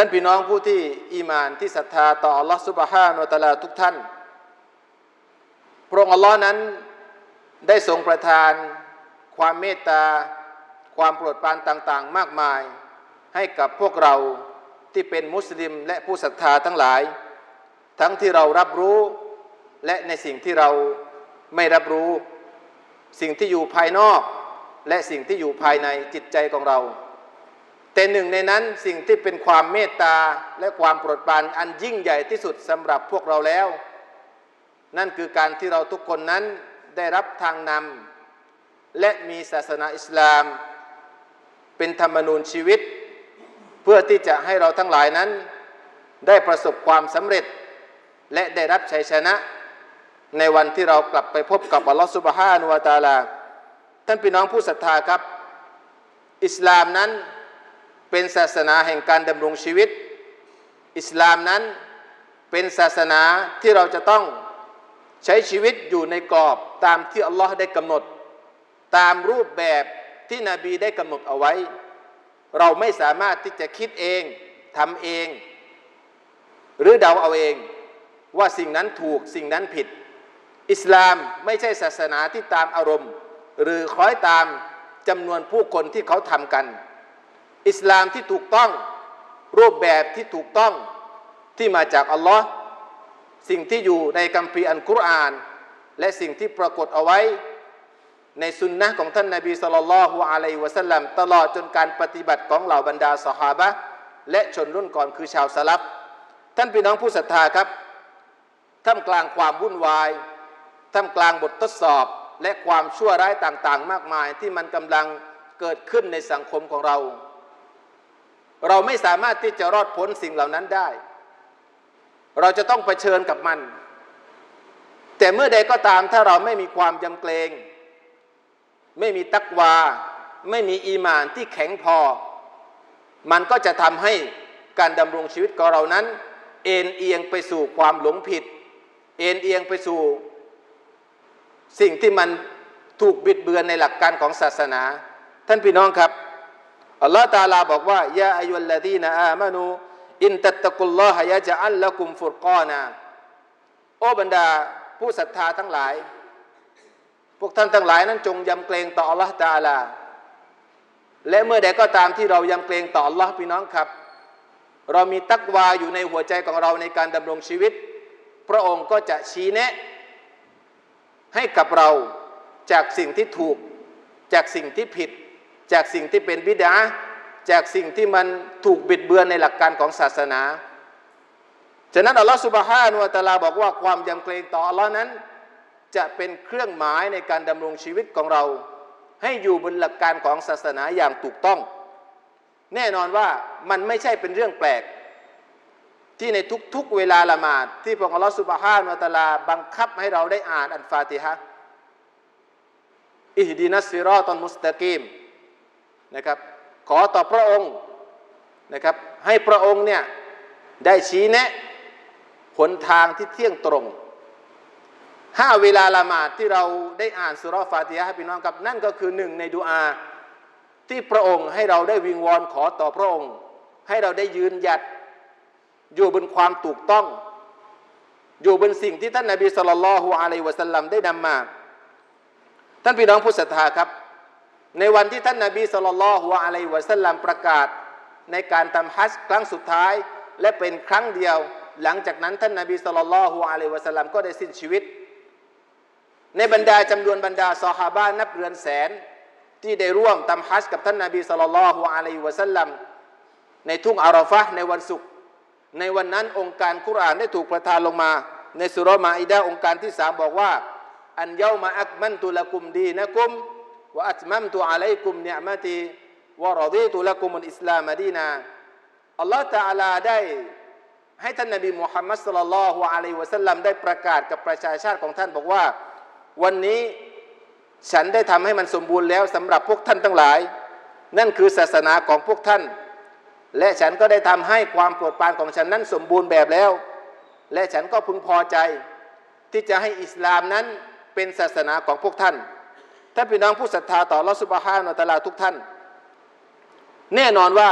ท่านพี่น้องผู้ที่อีมานที่ศรัทธาต่ออัลลอฮฺสุบฮานุตะลาทุกท่าน พระองค์อัลลอฮ์นั้นได้ทรงประทาน ความเมตตา ความโปรดปรานต่าง ๆ มากมาย ให้กับพวกเราที่เป็นมุสลิมและผู้ศรัทธาทั้งหลาย ทั้งที่เรารับรู้และในสิ่งที่เราไม่รับรู้ สิ่งที่อยู่ภายนอก และสิ่งที่อยู่ภายในจิตใจของเรา แต่หนึ่งในนั้นสิ่งที่เป็นความเมตตาและความโปรดปรานอันยิ่งใหญ่ที่สุดสำหรับพวกเราแล้ว นั่นคือการที่เราทุกคนนั้นได้รับทางนำและมีศาสนาอิสลาม เป็นธรรมนูญชีวิต เพื่อที่จะให้เราทั้งหลายนั้น ได้ประสบความสำเร็จ และได้รับชัยชนะ ในวันที่เรากลับไปพบกับอัลลอฮฺสุบฮานุวาตาลา ท่านพี่น้องผู้ศรัทธาครับ อิสลามนั้น เป็นศาสนาแห่งการดำรงชีวิต อิสลามนั้นเป็นศาสนาที่เราจะต้องใช้ชีวิตอยู่ในกรอบตามที่อัลลอฮ์ได้กำหนด ตามรูปแบบที่นบีได้กำหนดเอาไว้ เราไม่สามารถที่จะคิดเองทำเอง หรือเดาเอาเองว่าสิ่งนั้นถูกสิ่งนั้นผิด อิสลามไม่ใช่ศาสนาที่ตามอารมณ์ หรือคล้อยตามจำนวนผู้คนที่เขาทำกัน อิสลามที่ถูกต้อง รูปแบบที่ถูกต้องที่มาจากอัลลอฮ์สิ่งที่อยู่ในคัมภีร์อันกุรอาน และสิ่งที่ปรากฏเอาไว้ ในสุนนะของท่านนาบีสุลต่านละฮุอะลัยวะสัลลัมตลอดจนการปฏิบัติของเหล่าบรรดาสหาบะและชนรุ่นก่อนคือชาวสลับ ท่านพี่น้องผู้ศรัทธาครับท่ามกลางความวุ่นวายท่ามกลางบททดสอบและความชั่วร้ายต่างๆ มากมายที่มันกำลังเกิดขึ้นในสังคมของเรา เราไม่สามารถที่จะรอดพ้นสิ่งเหล่านั้นได้ เราจะต้องเผชิญกับมัน แต่เมื่อใดก็ตามถ้าเราไม่มีความยำเกรง ไม่มีตักวา ไม่มีอีมานที่แข็งพอ มันก็จะทำให้การดำรงชีวิตของเรานั้น เอ็นเอียงไปสู่ความหลงผิด เอ็นเอียงไปสู่ สิ่งที่มันถูกบิดเบือนในหลักการของศาสนา ท่านพี่น้องครับ อัลลอฮฺตาลาบอกว่ายาอายุลลดีนอามานูอินตัตตะกุลลอฮะยะจะอัลละกุมฟุรกอนาโอ้บรรดาผู้ศรัทธาทั้งหลาย พวกท่านทั้งหลายนั้นจงยำเกรงต่ออัลลอฮฺตาลา และเมื่อใดก็ตามที่เรายำเกรงต่ออัลลอฮ์พี่น้องครับ เรามีตักวาอยู่ในหัวใจของเราในการดำรงชีวิต พระองค์ก็จะชี้แนะ ให้กับเราจากสิ่งที่ถูก จากสิ่งที่ผิด จากสิ่งที่เป็นบิดาจากสิ่งที่มันถูกบิดเบือนในหลักการของศาสนา ฉะนั้นอัลลอฮฺสุบฮานุวะตลาบอกว่าความยำเกรงต่ออัลลอฮ์นั้น จะเป็นเครื่องหมายในการดำรงชีวิตของเรา ให้อยู่บนหลักการของศาสนาอย่างถูกต้อง แน่นอนว่ามันไม่ใช่เป็นเรื่องแปลก ที่ในทุกๆเวลาละหมาดที่พระองค์อัลลอฮฺสุบฮานุวะตลาบังคับให้เราได้อ่านอัลฟาติฮะอิฮดีนัสซิรอตันมุสตะกีม นะครับขอต่อพระองค์นะครับให้พระองค์เนี่ยได้ชี้แนะหนทางที่เที่ยงตรงห้าเวลาละหมาดที่เราได้อ่านสุรฟาติฮะพี่น้องครับนั่นก็คือหนึ่งในดุอาที่พระองค์ให้เราได้วิงวอนขอต่อพระองค์ ให้เราได้ยืนหยัดอยู่บนความถูกต้อง อยู่บนสิ่งที่ท่านนาบีสุลต่านละฮุอะลัยวะสัลลัมได้นำมา ท่านพี่น้องผู้ศรัทธาครับ ในวันที่ท่านนาบีสุลต่านละฮุอะลัยวะสัลลัมประกาศ ในการทำฮัจญ์ครั้งสุดท้ายและเป็นครั้งเดียว หลังจากนั้นท่านนาบีสุลต่านละฮุอะลัยวะสัลลัมก็ได้สิ้นชีวิต ในบรรดาจำนวนบรรดาซอฮาบะนับเรือนแสน ที่ได้ร่วมทำฮัจญ์กับท่านนาบีสุลต่านละฮุอะลัยวะสัลลัมในทุ่งอาราฟะในวันศุกร์ในวันนั้นองค์การคุรานได้ถูกประทานลงมา ในสุรมาอิดาองค์การที่สามบอกว่า อันเยามาอักมันตุลกุมดีนะกุม วะอัตมัมตุอะลัยกุมเนียมตีวรดีตุละกุมุลอิสลามดีนาอัลลอฮฺตะอาลาได้ให้ท่านนบีมุฮัมมัดสุลลัลฮุอะลัยวะสัลลัมได้ประกาศกับประชาชาติของท่านบอกว่า วันนี้ฉันได้ทำให้มันสมบูรณ์แล้วสำหรับพวกท่านทั้งหลาย นั่นคือศาสนาของพวกท่าน และฉันก็ได้ทำให้ความโปรดปรานของฉันนั้นสมบูรณ์แบบแล้ว และฉันก็พึงพอใจ ที่จะให้อิสลามนั้นเป็นศาสนาของพวกท่าน ท่านพี่น้องผู้ศรัทธาต่อลอสุบฮานุตะลาทุกท่าน แน่นอนว่า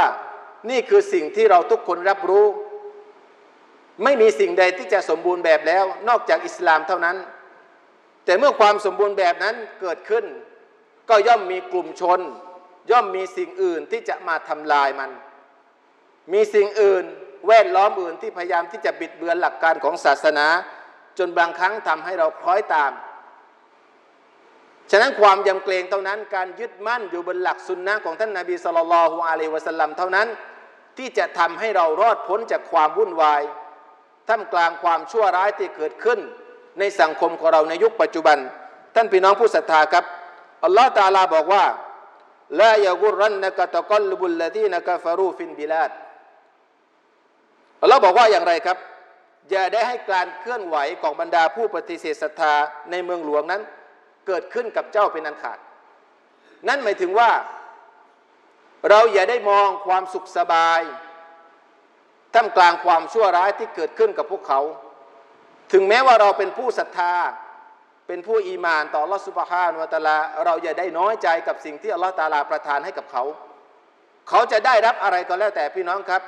นี่คือสิ่งที่เราทุกคนรับรู้ ไม่มีสิ่งใดที่จะสมบูรณ์แบบแล้ว นอกจากอิสลามเท่านั้น แต่เมื่อความสมบูรณ์แบบนั้นเกิดขึ้น ก็ย่อมมีกลุ่มชน ย่อมมีสิ่งอื่นที่จะมาทำลายมัน มีสิ่งอื่นแวดล้อมอื่นที่พยายามที่จะบิดเบือนหลักการของศาสนา จนบางครั้งทำให้เราคล้อยตาม ฉะนั้นความยำเกรงเท่านั้นการยึดมั่นอยู่บนหลักสุนนะของท่านนาบีสุลต่านอะลัยวะสัลลัมเท่านั้น ที่จะทำให้เรารอดพ้นจากความวุ่นวายท่ามกลางความชั่วร้ายที่เกิดขึ้น ในสังคมของเราในยุคปัจจุบัน ท่านพี่น้องผู้ศรัทธาครับอัลลอฮฺตาลาบอกว่าลายกุรันนกะตะกลบุลลดีนกะฟารูฟินบิลาดอัลลอฮ์บอกว่าอย่างไรครับอย่าได้ให้การเคลื่อนไหวของบรรดาผู้ปฏิเสธศรัทธาในเมืองหลวงนั้น เกิดขึ้นกับเจ้าเป็นอันขาด นั่นหมายถึงว่า เราอย่าได้มองความสุขสบาย ท่ามกลางความชั่วร้ายที่เกิดขึ้นกับพวกเขา ถึงแม้ว่าเราเป็นผู้ศรัทธา เป็นผู้อีมานต่อลอสุบฮานวตะลา เราอย่าได้น้อยใจกับสิ่งที่อัลลอฮฺตาลาประทานให้กับเขา เขาจะได้รับอะไรก็แล้วแต่พี่น้องครับ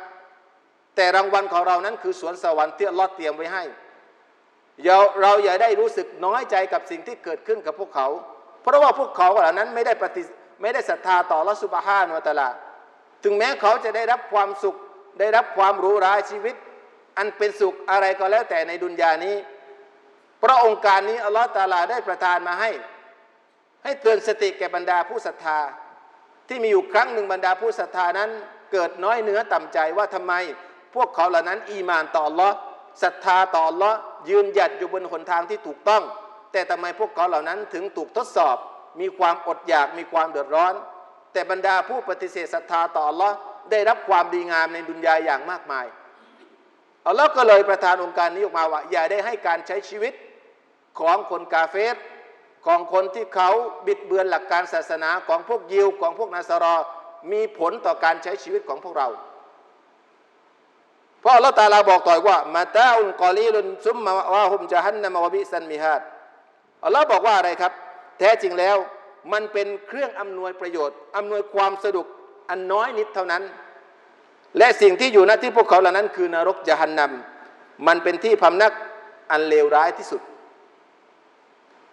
แต่รางวัลของเรานั้นคือสวนสวรรค์ที่อัลลอฮฺเตรียมไว้ให้ เราเราอย่าได้รู้สึกน้อยใจกับสิ่งที่เกิดขึ้นกับพวกเขา เพราะว่าพวกเขาเหล่านั้นไม่ได้ปฏิไม่ได้ศรัทธาต่อลลอฮฺสุบฮานวตลาถึงแม้เขาจะได้รับความสุข ได้รับความรู้ราชีวิต อันเป็นสุขอะไรก็แล้วแต่ในดุนยานี้ พระองค์การนี้อัลลอฮฺตาลาได้ประทานมาให้ ให้เตือนสติแก่บรรดาผู้ศรัทธา ที่มีอยู่ครั้งหนึ่งบรรดาผู้ศรัทธานั้น เกิดน้อยเนื้อต่ำใจว่าทำไม พวกเขาเหล่านั้นอีมานต่ออัลลอฮ์ ศรัทธาต่อลลอฮ์ยืนหยัดอยู่บนหนทางที่ถูกต้อง แต่ทำไมพวกเขาเหล่านั้นถึงถูกทดสอบ มีความอดอยากมีความเดือดร้อน แต่บรรดาผู้ปฏิเสธศรัทธาต่อลลอฮ์ได้รับความดีงามในดุนยาอย่างมากมายอัลลอฮ์ก็เลยประทานองค์การนี้ออกมาว่า อย่าได้ให้การใช้ชีวิตของคนกาเฟสของคนที่เขาบิดเบือนหลักการศาสนาของพวกยิวของพวกนาสรอมีผลต่อการใช้ชีวิตของพวกเรา เพราะอัลลอฮ์ตาลาบอกต่อยว่า มาตาอุนกอลีลุนซุมมาวาฮุมจะฮันนามาวบิซันมิฮัดอัลลอฮ์บอกว่าอะไรครับ แท้จริงแล้วมันเป็นเครื่องอำนวยประโยชน์อำนวยความสะดวกอันน้อยนิดเท่านั้น และสิ่งที่อยู่ณที่พวกเขาเหล่านั้น คือนรกยะฮันนำมันเป็นที่พำนักอันเลวร้ายที่สุด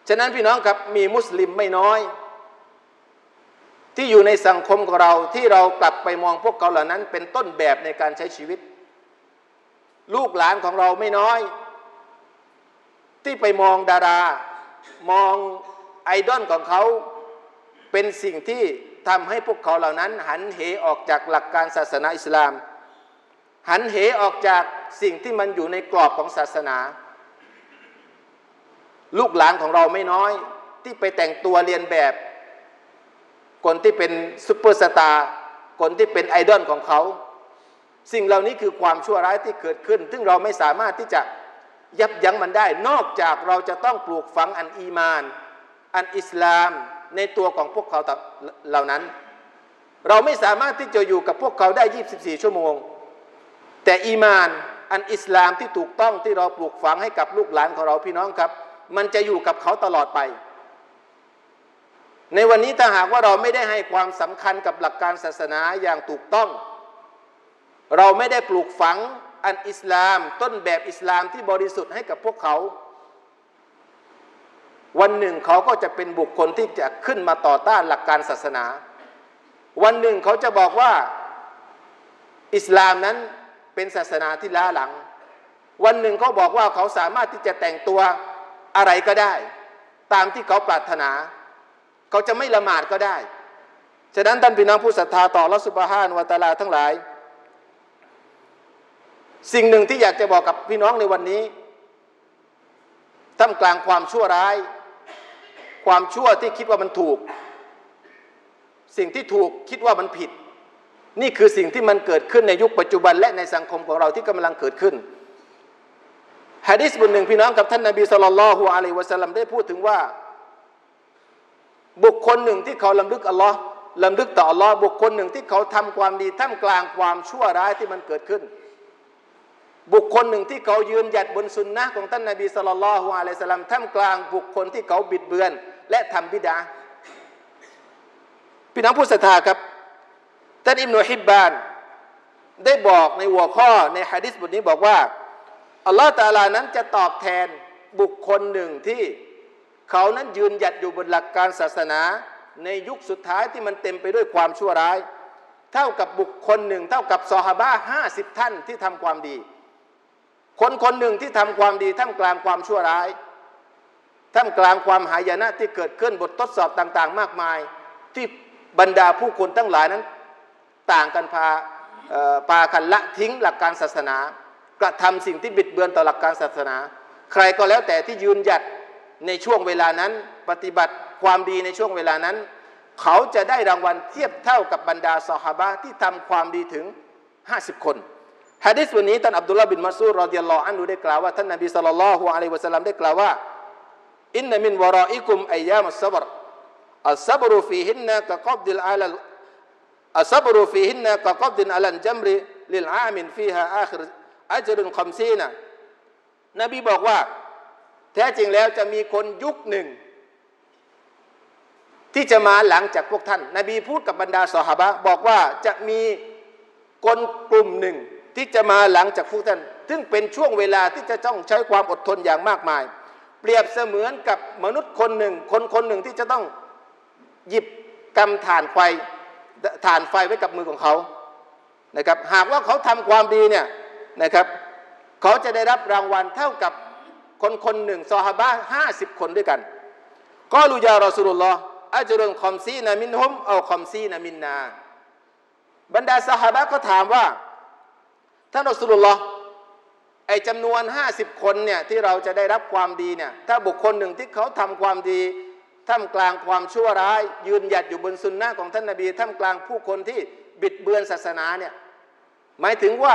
ฉะนั้นพี่น้องครับมีมุสลิมไม่น้อย ที่อยู่ในสังคมของเราที่เรากลับไปมองพวกเขาเหล่านั้น เป็นต้นแบบในการใช้ชีวิต ลูกหลานของเราไม่น้อย ที่ไปมองดารามองไอดอลของเขาเป็นสิ่งที่ทำให้พวกเขาเหล่านั้น หันเหออกจากหลักการศาสนาอิสลาม หันเหออกจากสิ่งที่มันอยู่ในกรอบของศาสนา ลูกหลานของเราไม่น้อย ที่ไปแต่งตัวเรียนแบบ คนที่เป็นซุปเปอร์สตาร์คนที่เป็นไอดอลของเขา สิ่งเหล่านี้คือความชั่วร้ายที่เกิดขึ้น ซึ่งเราไม่สามารถที่จะยับยั้งมันได้ นอกจากเราจะต้องปลูกฝังอันอีมาน อันอิสลามในตัวของพวกเขาเหล่านั้น เราไม่สามารถที่จะอยู่กับพวกเขาได้ 24 ชั่วโมง แต่อีมานอันอิสลามที่ถูกต้องที่เราปลูกฝังให้กับลูกหลานของเราพี่น้องครับ มันจะอยู่กับเขาตลอดไป ในวันนี้ถ้าหากว่าเราไม่ได้ให้ความสำคัญกับหลักการศาสนาอย่างถูกต้อง เราไม่ได้ปลูกฝังอันอิสลาม ต้นแบบอิสลามที่บริสุทธิ์ให้กับพวกเขา วันหนึ่งเขาก็จะเป็นบุคคลที่จะขึ้นมาต่อต้านหลักการศาสนา วันหนึ่งเขาจะบอกว่าอิสลามนั้นเป็นศาสนาที่ล้าหลัง วันหนึ่งเขาบอกว่าเขาสามารถที่จะแต่งตัวอะไรก็ได้ ตามที่เขาปรารถนา เขาจะไม่ละหมาดก็ได้ ฉะนั้นท่านพี่น้องผู้ศรัทธาต่อรัสุบฮานวตาลาทั้งหลาย สิ่งหนึ่งที่อยากจะบอกกับพี่น้องในวันนี้ท่ามกลางความชั่วร้าย ความชั่วที่คิดว่ามันถูก สิ่งที่ถูกคิดว่ามันผิด นี่คือสิ่งที่มันเกิดขึ้นในยุคปัจจุบันและในสังคมของเราที่กำลังเกิดขึ้นฮะดิษบทหนึ่งพี่น้องกับท่านนาบีสุลต่านละฮุอะลัยวะสัลลัมได้พูดถึงว่า บุคคลหนึ่งที่เขาลำลึกอัลลอฮ์ลำลึกต่ออัลลอฮ์บุคคลหนึ่งที่เขาทำความดีท่ามกลางความชั่วร้ายที่มันเกิดขึ้น บุคคลหนึ่งที่เขายืนหยัดบนสุนนะของท่านนาบีสุลต่านลฮุอะลัยสลัมท่ามกลางบุคคลที่เขาบิดเบือน และทำบิดาพี่น้องผู้ศรัทธาครับท่านอิมนุฮิบบาน ได้บอกในหัวข้อในฮะดิษบทนี้บอกว่าอัลลอฮฺตาลานั้นจะตอบแทนบุคคลหนึ่งที่เขานั้นยืนหยัดอยู่บนหลักการศาสนาในยุคสุดท้ายที่มันเต็มไปด้วยความชั่วร้าย เท่ากับบุคคลหนึ่ง เท่ากับซอฮาบะห้าสิบท่านที่ทำความดี คนคนหนึ่งที่ทำความดีท่ามกลางความชั่วร้ายท่ามกลางความหายนะที่เกิดขึ้นบททดสอบต่างๆ มากมาย ที่บรรดาผู้คนทั้งหลายนั้น ต่างกันพาพากันละทิ้งหลักการศาสนา กระทำสิ่งที่บิดเบือนต่อหลักการศาสนา ใครก็แล้วแต่ที่ยืนหยัดในช่วงเวลานั้น ปฏิบัติความดีในช่วงเวลานั้น เขาจะได้รางวัลเทียบเท่ากับบรรดาซอฮาบะที่ทำความดีถึง 50 คน ฮะดิษวันนี้ท่านอับดุลลาห์บินมัสูดรอดิยัลลอฮ์อันดูได้กล่าวว่าท่านนบีสัลลัลลฮุอะลัยวะสัลลัมได้กล่าวว่าอินนมินวะรออิกุมไอยามัสซับรอัสซับรุฟีฮินนะกะกับดิลอาลัลอัสซับรุฟีฮินนะกะกับดินอาลันจัมริลิลอามินฟีฮาอาครอัจรุนคัมซีนะนบีบอกว่า แท้จริงแล้วจะมีคนยุคหนึ่ง ที่จะมาหลังจากพวกท่าน นบีพูดกับบรรดาสหบะบอกว่าจะมีคนกลุ่มหนึ่ง ที่จะมาหลังจากพวกท่าน ซึ่งเป็นช่วงเวลาที่จะต้องใช้ความอดทนอย่างมากมาย เปรียบเสมือนกับมนุษย์คนหนึ่ง คนคนหนึ่งที่จะต้องหยิบกำถ่านไฟถ่านไฟไว้กับมือของเขานะครับหากว่าเขาทำความดีเนี่ยนะครับเขาจะได้รับรางวัลเท่ากับคนคนหนึ่งซอฮาบะห้าสิบคนด้วยกันก็ลูยารอสุลลอฮ์อัจรุนคอมซีนามินฮุมเอาคอมซีนามินนา บรรดาซอฮาบะก็ถามว่า ท่านรอสุลลอฮ์ไอจำนวนห้าสิบคนเนี่ยที่เราจะได้รับความดีเนี่ยถ้าบุคคลหนึ่งที่เขาทำความดีท่ามกลางความชั่วร้าย ยืนหยัดอยู่บนสุนนะของท่านนาบีท่ามกลางผู้คนที่บิดเบือนศาสนาเนี่ยหมายถึงว่า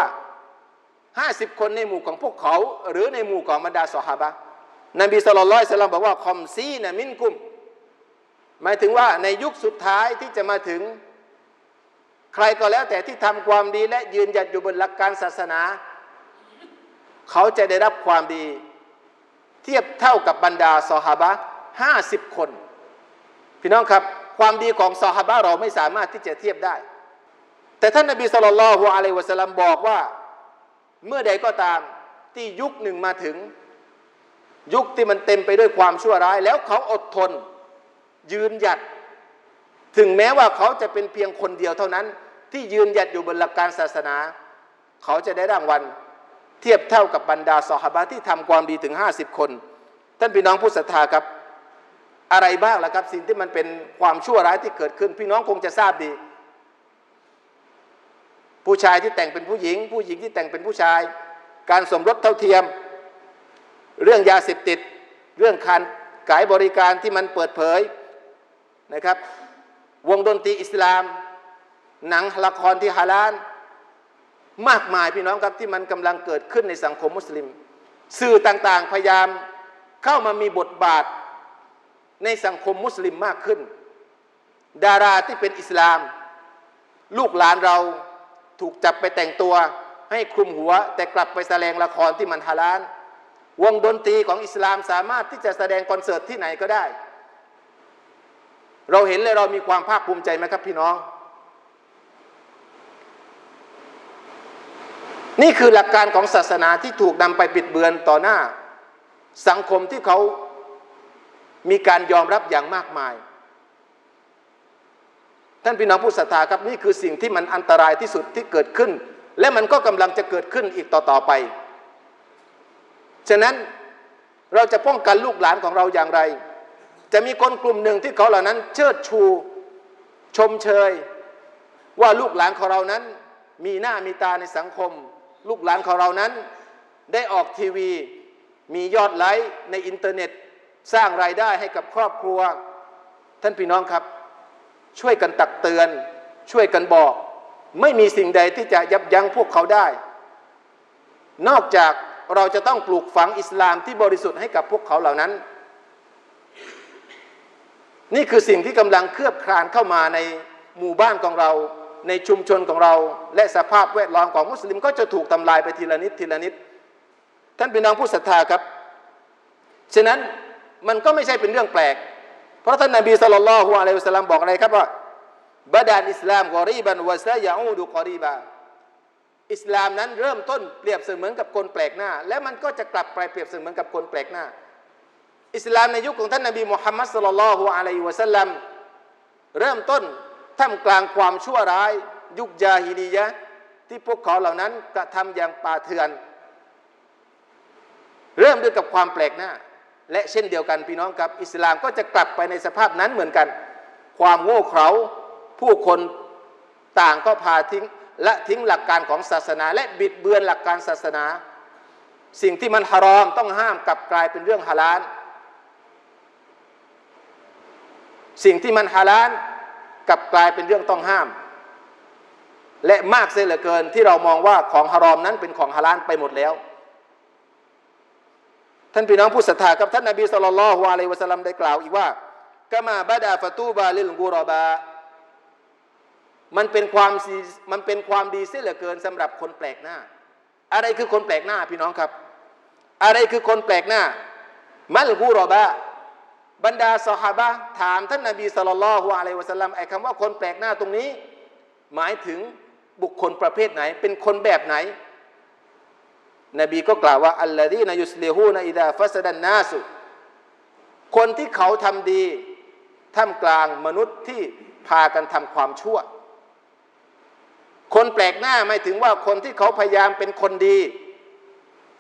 ห้าสิบคนในหมู่ของพวกเขา หรือในหมู่ของบรรดาสหบะนบีสุลต่านสลามบอกว่าคอมซีนะมินกุม หมายถึงว่าในยุคสุดท้ายที่จะมาถึง ใครก็แล้วแต่ที่ทำความดีและยืนหยัดอยู่บนหลักการศาสนา เขาจะได้รับความดี เทียบเท่ากับบรรดาสหบะห้าสิบคน พี่น้องครับความดีของซอฮาบะเราไม่สามารถที่จะเทียบได้ แต่ท่านนบีสุลต่านละฮ์อะลัยวะสัลลัมบอกว่า เมื่อใดก็ตามที่ยุคหนึ่งมาถึง ยุคที่มันเต็มไปด้วยความชั่วร้าย แล้วเขาอดทน ยืนหยัด ถึงแม้ว่าเขาจะเป็นเพียงคนเดียวเท่านั้น ที่ยืนหยัดอยู่บนหลักการศาสนา เขาจะได้รางวัล เทียบเท่ากับบรรดาสหบะที่ทำความดีถึง 50 คน ท่านพี่น้องผู้ศรัทธาครับ อะไรบ้างล่ะครับ สิ่งที่มันเป็นความชั่วร้ายที่เกิดขึ้น พี่น้องคงจะทราบดี ผู้ชายที่แต่งเป็นผู้หญิง ผู้หญิงที่แต่งเป็นผู้ชาย การสมรสเท่าเทียม เรื่องยาเสพติด เรื่องการขายบริการที่มันเปิดเผยนะครับ วงดนตรีอิสลาม หนังละครที่ฮาลาลมากมายพี่น้องครับที่มันกำลังเกิดขึ้นในสังคมมุสลิม สื่อต่างๆพยายามเข้ามามีบทบาทในสังคมมุสลิมมากขึ้น ดาราที่เป็นอิสลาม ลูกหลานเราถูกจับไปแต่งตัว ให้คลุมหัว แต่กลับไปแสดงละครที่มันฮาลาลวงดนตรีของอิสลามสามารถที่จะแสดงคอนเสิร์ตที่ไหนก็ได้ เราเห็นเลยเรามีความภาคภูมิใจไหมครับพี่น้อง นี่คือหลักการของศาสนาที่ถูกนำไปปิดเบือนต่อหน้า สังคมที่เขามีการยอมรับอย่างมากมาย ท่านพี่น้องผู้ศรัทธาครับนี่คือสิ่งที่มันอันตรายที่สุดที่เกิดขึ้น และมันก็กำลังจะเกิดขึ้นอีกต่อๆไป ฉะนั้นเราจะป้องกันลูกหลานของเราอย่างไร จะมีคนกลุ่มหนึ่งที่เขาเหล่านั้น เชิดชูชมเชย ว่าลูกหลานของเรานั้น มีหน้ามีตาในสังคม ลูกหลานของเรานั้น ได้ออกทีวี มียอดไลค์ในอินเทอร์เน็ตสร้างรายได้ให้กับครอบครัว ท่านพี่น้องครับ ช่วยกันตักเตือน ช่วยกันบอก ไม่มีสิ่งใดที่จะยับยั้งพวกเขาได้ นอกจากเราจะต้องปลูกฝังอิสลามที่บริสุทธิ์ให้กับพวกเขาเหล่านั้น นี่คือสิ่งที่กำลังเคลือบคลานเข้ามาในหมู่บ้านของเรา ในชุมชนของเรา และสภาพแวดล้อมของมุสลิมก็จะถูกทำลายไปทีละนิดทีละนิด ท่านพี่น้องผู้ศรัทธาครับ ฉะนั้นมันก็ไม่ใช่เป็นเรื่องแปลก เพราะท่านนบีสุลต่านละฮ์อะลัยฮิวสัลลัมบอกอะไรครับว่าบดานอิสลามกอรีบันวะซายาอูดุกอรีบาอิสลามนั้นเริ่มต้นเปรียบเสมือนกับคนแปลกหน้า และมันก็จะกลับไปเปรียบเสมือนกับคนแปลกหน้า อิสลามในยุคของท่านนบีมุฮัมมัดสุลลัลฮุอะลัยวะสัลลัมเริ่มต้นท่ามกลางความชั่วร้าย ยุคจาฮิลียะที่พวกเขาเหล่านั้นกระทำอย่างป่าเถื่อน เริ่มด้วยกับความแปลกหน้า และเช่นเดียวกันพี่น้องครับ อิสลามก็จะกลับไปในสภาพนั้นเหมือนกัน ความโง่เขลาผู้คนต่างก็พาทิ้งและทิ้งหลักการของศาสนา และบิดเบือนหลักการศาสนา สิ่งที่มันฮารอมต้องห้ามกลับกลายเป็นเรื่องฮาลาล สิ่งที่มันฮาลาลกลับกลายเป็นเรื่องต้องห้าม และมากเสียเหลือเกินที่เรามองว่าของฮารอมนั้นเป็นของฮาลาลไปหมดแล้ว ท่านพี่น้องผู้ศรัทธาครับท่านนบีสุลต่านละฮ์อะลัยวะสัลลัมได้กล่าวอีกว่ากามาบาดาฟตูบาลิลกูรอบา มันเป็นความมันเป็นความดีเสียเหลือเกินสำหรับคนแปลกหน้า อะไรคือคนแปลกหน้าพี่น้องครับ อะไรคือคนแปลกหน้า มัลกูรอบา บรรดาสหาบะถามท่านนบีสุลต่านละฮ์อะลัยวะสัลลัมไอ้คำว่าคนแปลกหน้าตรงนี้ หมายถึงบุคคลประเภทไหน เป็นคนแบบไหน นบีก็กล่าวว่าอัลลอฮีนายุสลิฮูนอิดาฟัสดันนาสุคนที่เขาทำดีท่ามกลางมนุษย์ที่พากันทำความชั่ว คนแปลกหน้าไม่ถึงว่าคนที่เขาพยายามเป็นคนดี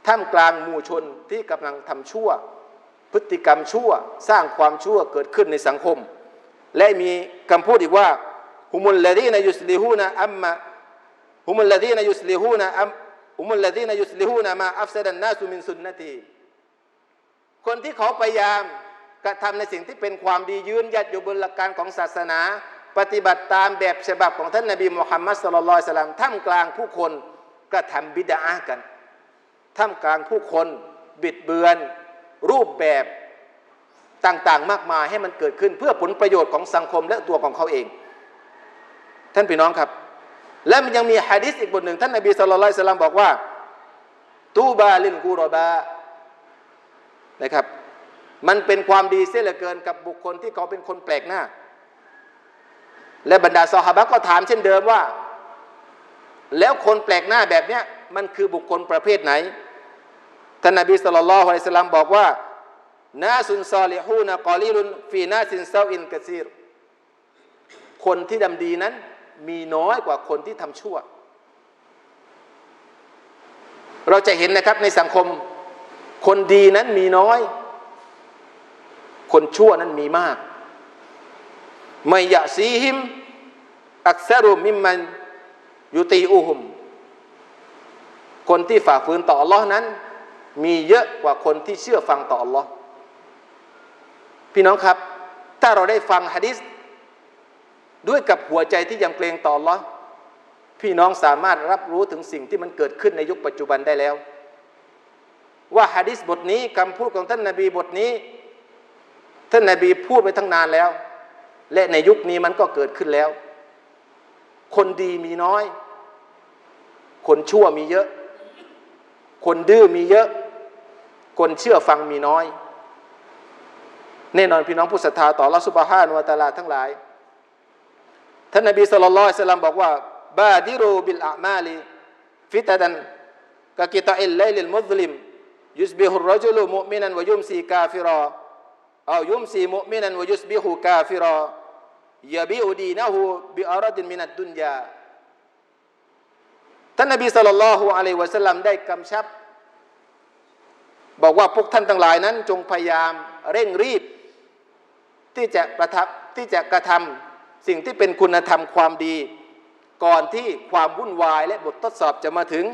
ท่ามกลางหมู่ชนที่กำลังทำชั่ว พฤติกรรมชั่วสร้างความชั่วเกิดขึ้นในสังคม และมีคำพูดอีกว่าฮุมุลลดีนายุสลิฮูนะอัมมาฮุมุลลดีนายุสลิฮูนะอัมอุมุลลดีนยุสลิฮูนามาอัฟซดันนาสุมินสุนนตีคนที่เขาพยายามกระทำในสิ่งที่เป็นความดียืนยัดอยู่บนหลักการของศาสนา ปฏิบัติตามแบบฉบับของท่านนบีมุฮัมมัดสุลลัลสลามท่ามกลางผู้คนกระทำบิดากันท่ามกลางผู้คนบิดเบือน รูปแบบต่างๆ มากมายให้มันเกิดขึ้นเพื่อผลประโยชน์ของสังคมและตัวของเขาเอง ท่านพี่น้องครับ และมันยังมีฮะดิษอีกบทหนึ่งท่านนบีสุลต่านสลามบอกว่า ตูบาลินกูรอบานะครับ มันเป็นความดีเสียเหลือเกินกับบุคคลที่เขาเป็นคนแปลกหน้า และบรรดาซอฮาบะก็ถามเช่นเดิมว่า แล้วคนแปลกหน้าแบบเนี้ยมันคือบุคคลประเภทไหน ท่านนบีสุลต่านสลามบอกว่านาซุนซอลิฮูนะกอลีลุนฟีนาซินเซาอินกะซีรคนที่ดำดีนั้น มีน้อยกว่าคนที่ทำชั่ว เราจะเห็นนะครับในสังคม คนดีนั้นมีน้อย คนชั่วนั้นมีมากไม่ยะซีหิม อักษรุมิมมันยุตีอุหุม คนที่ฝ่าฝืนต่อ Allah นั้น มีเยอะกว่าคนที่เชื่อฟังต่อ Allah พี่น้องครับ ถ้าเราได้ฟังฮะดิษด้วยกับหัวใจที่ยำเกรงต่อ Allah พี่น้องสามารถรับรู้ถึงสิ่งที่มันเกิดขึ้นในยุคปัจจุบันได้แล้ว ว่าฮะดิษบทนี้คำพูดของท่านนาบีบทนี้ ท่านนาบีพูดไปทั้งนานแล้ว และในยุคนี้มันก็เกิดขึ้นแล้ว คนดีมีน้อย คนชั่วมีเยอะ คนดื้อมีเยอะ คนเชื่อฟังมีน้อย แน่นอนพี่น้องผู้ศรัทธาต่อละสุบฮานวะตาลาทั้งหลาย ท่านนบีสุลต่านสลัมบอกว่าบาดิรูบิลอามาลีฟิตดันกะกิตาอิลไลลิลมุสลิมยุสบิฮุรรจุลุมุมินันวยุมซีกาฟิรอเอายุมซีมุมินันวยุสบิฮุกาฟิรอยะบิอุดีนะฮูบิอารัดินมินัดดุนยาท่านนบีสุลต่านละฮ์อะลัยวะสัลลัมได้กำชับ บอกว่าพวกท่านทั้งหลายนั้น จงพยายามเร่งรีบ ที่จะประทับที่จะกระทำสิ่งที่เป็นคุณธรรมความดี ก่อนที่ความวุ่นวายและบททดสอบจะมาถึง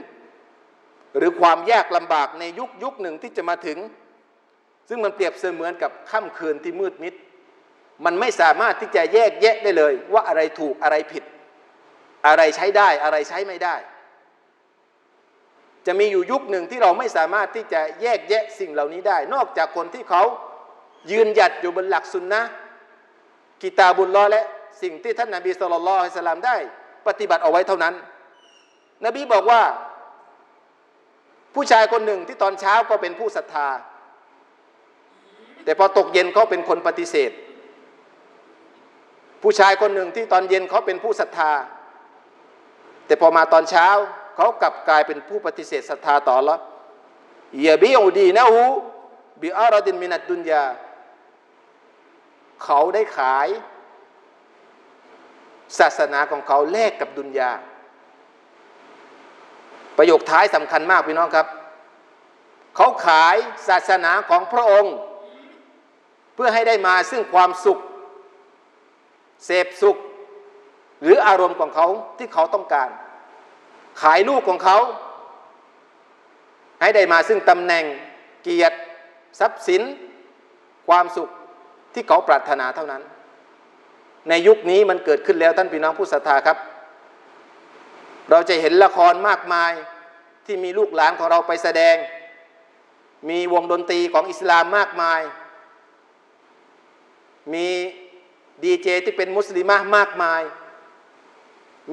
หรือความยากลำบากในยุคยุคหนึ่งที่จะมาถึง ซึ่งมันเปรียบเสมือนกับค่ำคืนที่มืดมิด มันไม่สามารถที่จะแยกแยะได้เลย ว่าอะไรถูกอะไรผิด อะไรใช้ได้อะไรใช้ไม่ได้ จะมีอยู่ยุคหนึ่งที่เราไม่สามารถที่จะแยกแยะสิ่งเหล่านี้ได้ นอกจากคนที่เขายืนหยัดอยู่บนหลักสุนนะกิตาบุลลอและสิ่งที่ท่านนาบีสุลต่านสลามได้ ปฏิบัติเอาไว้เท่านั้น นบีบอกว่า ผู้ชายคนหนึ่งที่ตอนเช้าก็เป็นผู้ศรัทธา แต่พอตกเย็นเขาเป็นคนปฏิเสธ ผู้ชายคนหนึ่งที่ตอนเย็นเขาเป็นผู้ศรัทธา แต่พอมาตอนเช้า เขากลับกลายเป็นผู้ปฏิเสธศรัทธาต่อ Allah ยาบิอูดีนะฮูบิอารดินมินัดดุนยา เขาได้ขาย ศาสนาของเขาแลกกับดุนยา ประโยคท้ายสำคัญมากพี่น้องครับ เขาขายศาสนาของพระองค์ เพื่อให้ได้มาซึ่งความสุข เสพสุข หรืออารมณ์ของเขาที่เขาต้องการ ขายลูกของเขา ให้ได้มาซึ่งตำแหน่งเกียรติ ทรัพย์สิน ความสุขที่เขาปรารถนาเท่านั้น ในยุคนี้มันเกิดขึ้นแล้วท่านพี่น้องผู้ศรัทธาครับ เราจะเห็นละครมากมายที่มีลูกหลานของเราไปแสดง มีวงดนตรีของอิสลามมากมาย มีดีเจที่เป็นมุสลิมะมากมาย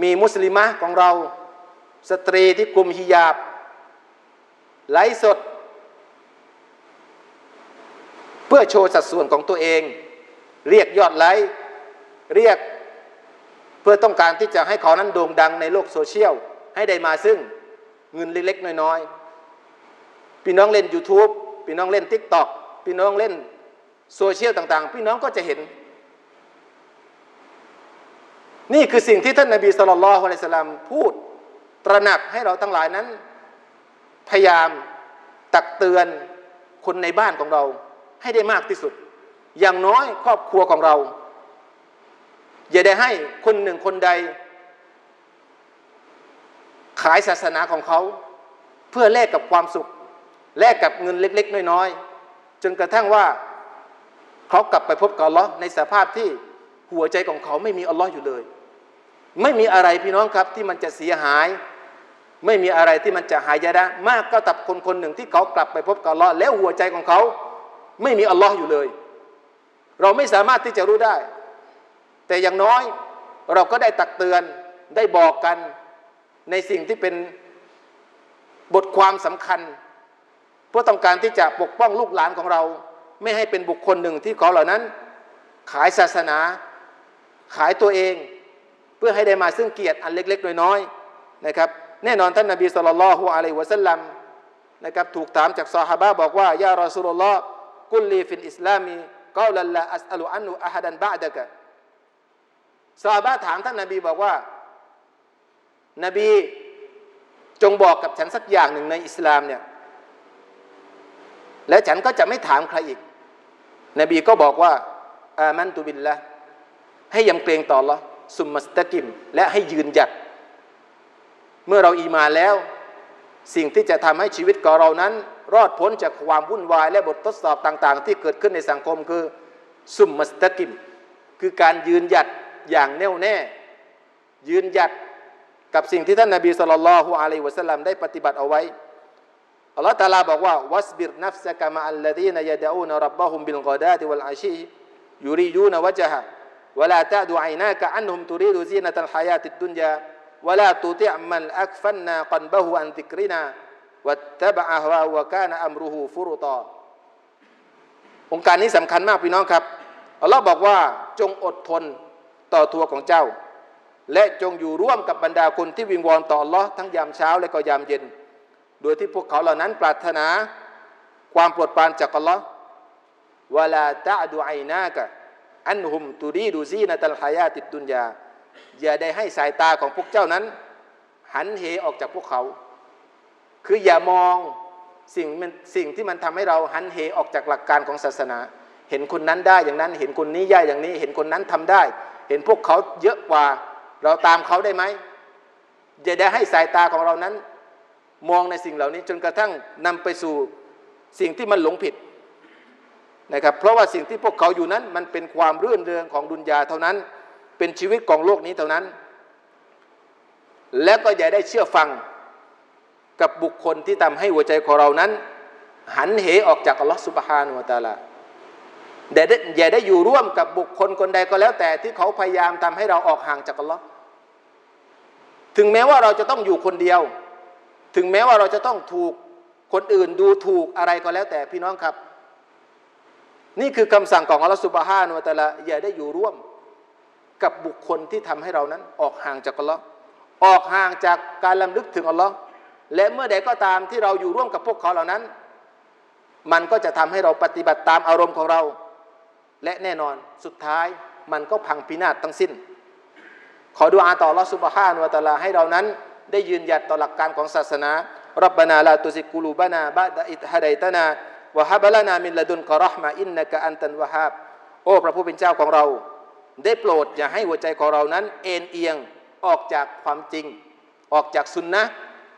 มีมุสลิมะของเรา สตรีที่กลุ่มฮิญาบไลฟ์สด เพื่อโชว์สัดส่วนของตัวเอง เรียกยอดไลค์เรียกเพื่อต้องการที่จะให้เขานั้นโด่งดังในโลกโซเชียล ให้ได้มาซึ่งเงินเล็กๆ น้อยๆ พี่น้องเล่น YouTube พี่น้องเล่น TikTok พี่น้องเล่นโซเชียลต่าง ๆ พี่น้องก็จะเห็น นี่คือสิ่งที่ท่านนาบีสุลต่านละฮ์อฮิสสลพูด ตระหนักให้เราทั้งหลายนั้น พยายามตักเตือนคนในบ้านของเราให้ได้มากที่สุด อย่างน้อยครอบครัวของเรา อย่าได้ให้คนหนึ่งคนใด ขายศาสนาของเขาเพื่อแลกกับความสุขแลกกับเงินเล็ก ๆ น้อยๆจนกระทั่งว่าเขากลับไปพบกับอัลลอฮ์ในสภาพที่หัวใจของเขาไม่มีอัลลอฮ์อยู่เลย ไม่มีอะไรพี่น้องครับที่มันจะเสียหาย ไม่มีอะไรที่มันจะหายนะมากก็ตับคนคนหนึ่งที่เขากลับไปพบกับอัลลอฮ์แล้วหัวใจของเขา ไม่มีอัลลอฮ์อยู่เลย เราไม่สามารถที่จะรู้ได้ แต่อย่างน้อยเราก็ได้ตักเตือนได้บอกกันในสิ่งที่เป็นบทความสำคัญ เพื่อต้องการที่จะปกป้องลูกหลานของเรา ไม่ให้เป็นบุคคลหนึ่งที่เขาเหล่านั้น ขายศาสนา ขายตัวเอง เพื่อให้ได้มาซึ่งเกียรติอันเล็ก ๆ น้อยๆนะครับ แน่นอนท่านนบีสุลต่านละฮ์อะลัยวะสัลลัมนะครับถูกถามจากซอฮาบะบอกว่ายารอสุลลอฮ์กุลลีฟินอิสลามีกาลัลลาอัสอัลุอันุอะฮัดันบะดะกะซอฮาบะถามท่านนบีบอกว่า นบีจงบอกกับฉันสักอย่างหนึ่งในอิสลามเนี่ย และฉันก็จะไม่ถามใครอีก นบีก็บอกว่า อามันตุบินละให้ยำเกรงต่อละสุมมัสตะกิม และให้ยืนหยัด เมื่อเราอีมาแล้ว สิ่งที่จะทำให้ชีวิตของเรานั้น รอดพ้นจากความวุ่นวาย และบททดสอบต่างๆ ที่เกิดขึ้นในสังคมคือสุมมัสตะกิม คือการยืนหยัดอย่างแน่วแน่ ยืนหยัดกับสิ่งที่ท่านนาบีสุลต่านละฮุอะลัยวะสัลลัมได้ปฏิบัติเอาไว้อัลลอฮฺตาลาบอกว่าวัสบิรนัฟซะกะมะอัลลดีนยะดะอูนรับบะฮุมบิลกอดาติวัลอาชียูรียูนวะจฮะวะลาตะดูไอนากะอันฮุมตุรีดูซีนะตัลฮายาติดดุนยา วะลาตุติอมันอักฟันนากันบะฮุอันติกรินาวัตตะบะฮวาวะกานะอัมรุฮูฟุรุตาองค์การนี้สำคัญมากพี่น้องครับอัลลอฮ์บอกว่าจงอดทนต่อตัวของเจ้า และจงอยู่ร่วมกับบรรดาคนที่วิงวอนต่อ Allah ทั้งยามเช้าและก็ยามเย็น โดยที่พวกเขาเหล่านั้นปรารถนาความโปรดปรานจากอัลลอฮ์วลาตะดูไอนากะอันหุมตุรีดูซีนตัลฮายาติดดุนยา อย่าได้ให้สายตาของพวกเจ้านั้น หันเหออกจากพวกเขา คืออย่ามองสิ่งมันสิ่งที่มันทำให้เราหันเหออกจากหลักการของศาสนา เห็นคนนั้นได้อย่างนั้น เห็นคนนี้ย่ายอย่างนี้ เห็นคนนั้นทำได้ เห็นพวกเขาเยอะกว่า เราตามเขาได้ไหมอย่าได้ให้สายตาของเรานั้น มองในสิ่งเหล่านี้จนกระทั่งนำไปสู่สิ่งที่มันหลงผิดนะครับ เพราะว่าสิ่งที่พวกเขาอยู่นั้นมันเป็นความรื่นเริงของดุนยาเท่านั้น เป็นชีวิตของโลกนี้เท่านั้น และก็อย่าได้เชื่อฟังกับบุคคลที่ทำให้หัวใจของเรานั้น หันเหออกจากอัลลอฮฺสุบฮานุวะตาลาอย่าได้อยู่ร่วมกับบุคคลคนใดก็แล้วแต่ที่เขาพยายามทำให้เราออกห่างจากอัลลอฮ์ถึงแม้ว่าเราจะต้องอยู่คนเดียว ถึงแม้ว่าเราจะต้องถูกคนอื่นดูถูกอะไรก็แล้วแต่พี่น้องครับ นี่คือคำสั่งของอัลลอฮฺสุบฮานุวะตะละอย่าได้อยู่ร่วม กับบุคคลที่ทำให้เรานั้นออกห่างจากอัลลอฮ์ออกห่างจากการลำลึกถึงอัลลอฮ์และเมื่อใดก็ตามที่เราอยู่ร่วมกับพวกเขาเหล่านั้น มันก็จะทำให้เราปฏิบัติตามอารมณ์ของเรา และแน่นอนสุดท้ายมันก็พังพินาศทั้งสิ้น ขอดูอาต่อลอสุบฮานุวะตลาให้เรานั้นได้ยืนหยัดต่อหลักการของศาสนารับบานาลาตุสิกูลูบานาบะดะอิทฮะไดตนาวะฮะบลานามินละดุนกะรอห์มาอินนะกะอันตันวะฮับโอ้พระผู้เป็นเจ้าของเรา ได้โปรดอย่าให้หัวใจของเรานั้น เอ็นเอียงออกจากความจริง ออกจากสุนนะ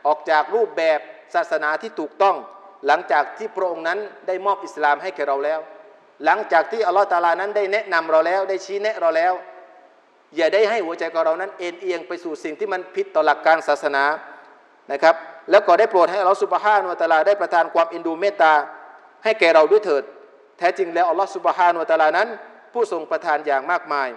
ออกจากรูปแบบศาสนาที่ถูกต้อง หลังจากที่พระองค์นั้นได้มอบอิสลามให้แก่เราแล้ว หลังจากที่อัลลอฮฺตาลานั้นได้แนะนำเราแล้ว ได้ชี้แนะเราแล้ว อย่าได้ให้หัวใจของเรานั้นเอ็นเอียงไปสู่สิ่งที่มันผิดต่อหลักการศาสนานะครับ แล้วก็ได้โปรดให้อัลลอฮฺสุบฮานุตาลาได้ประทานความเอ็นดูเมตตาให้แก่เราด้วยเถิด แท้จริงแล้วอัลลอฮฺสุบฮานุตาลานั้น ผู้ทรงประทานอย่างมากมาย